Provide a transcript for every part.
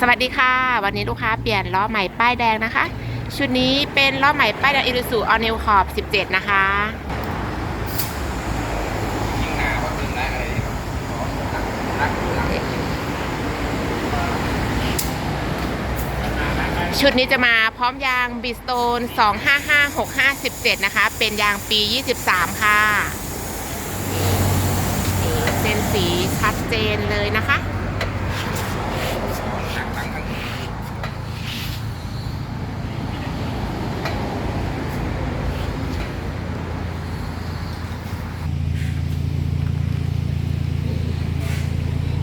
สวัสดีค่ะ วันนี้ลูกค้าเปลี่ยนล้อใหม่ป้ายแดงนะคะ ชุดนี้เป็นล้อใหม่ป้ายแดงอิรุสุออนิวขอบ 17 นะคะยิ่งหนาก็ยิ่งรักอะครับรักรักชุดนี้จะมาพร้อมยางบิสโตน 255657 นะคะ เป็นยางปี 23 ค่ะเส้นสีชัดเจนเลยนะคะ หนักหลังทั้ง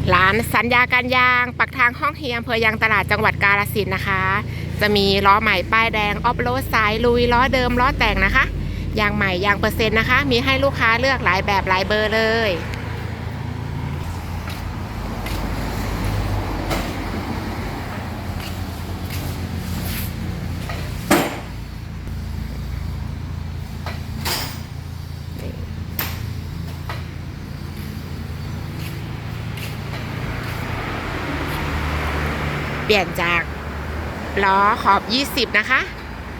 ร้านสัญญาการยางปักทางห้องเฮียงเภอยางตลาดจังหวัดกาฬสินนะคะ จะมีล้อใหม่ป้ายแดงออฟโรดสายลุยล้อเดิมล้อแต่งนะคะยางใหม่ยางเปอร์เซ็นต์นะคะ มีให้ลูกค้าเลือกหลายแบบหลายเบอร์เลย เปลี่ยนจากล้อขอบ 20 นะคะ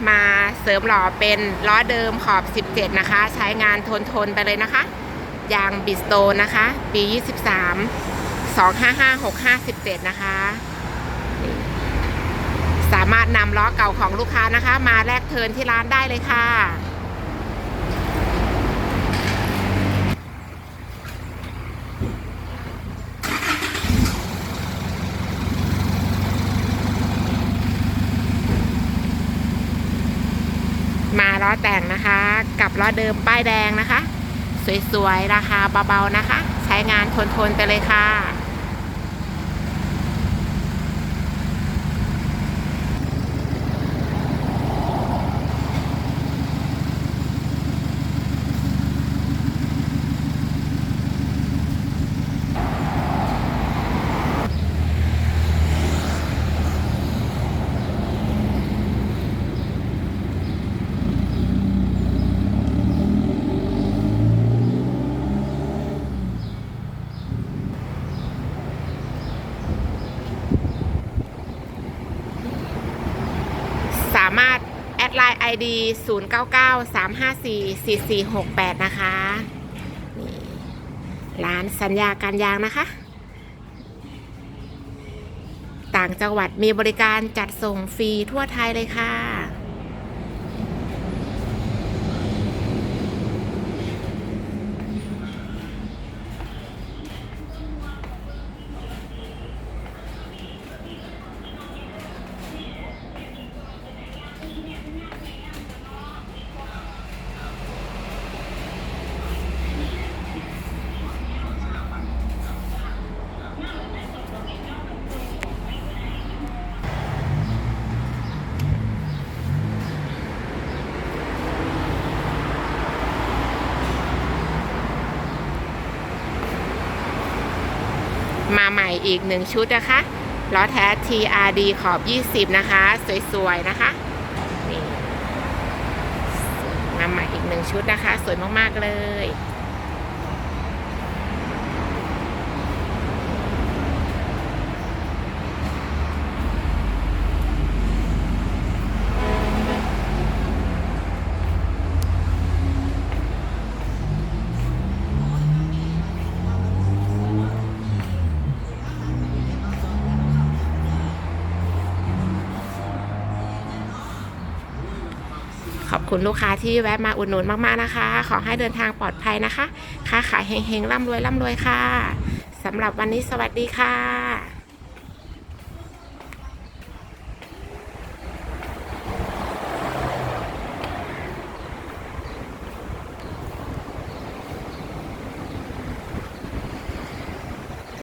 มาเสริมล้อเป็นล้อเดิมขอบ 17 นะคะ ใช้งานทนทนไปเลยนะคะ ยางบิสโตนนะคะ ปี 23 255657 นะคะ สามารถนำล้อเก่าของลูกค้านะคะ มาแลกเทินที่ร้านได้เลยค่ะ มาล้อแต่งนะคะ กับล้อเดิมป้ายแดงนะคะ สวยๆ ราคาเบาๆนะคะ ใช้งานทนๆไปเลยค่ะ สามารถแอดไลน์ ID 0993544468 นะคะนี่ร้านสัญญาการยางนะคะ ต่างจังหวัดมีบริการจัดส่งฟรีทั่วไทยเลยค่ะ มาใหม่อีกหนึ่งชุดนะคะล้อแท้ TRD ขอบ 20 นะคะ สวยๆ นะคะนี่มาใหม่อีกหนึ่งชุดนะคะ สวยมากๆเลย อบคุณลูกค้าที่แวะมาอุดหนุนมากๆนะคะ ขอให้เดินทางปลอดภัยนะคะ ค้าขายเฮงๆร่ำรวยร่ำรวยค่ะสำหรับวันนี้สวัสดีค่ะ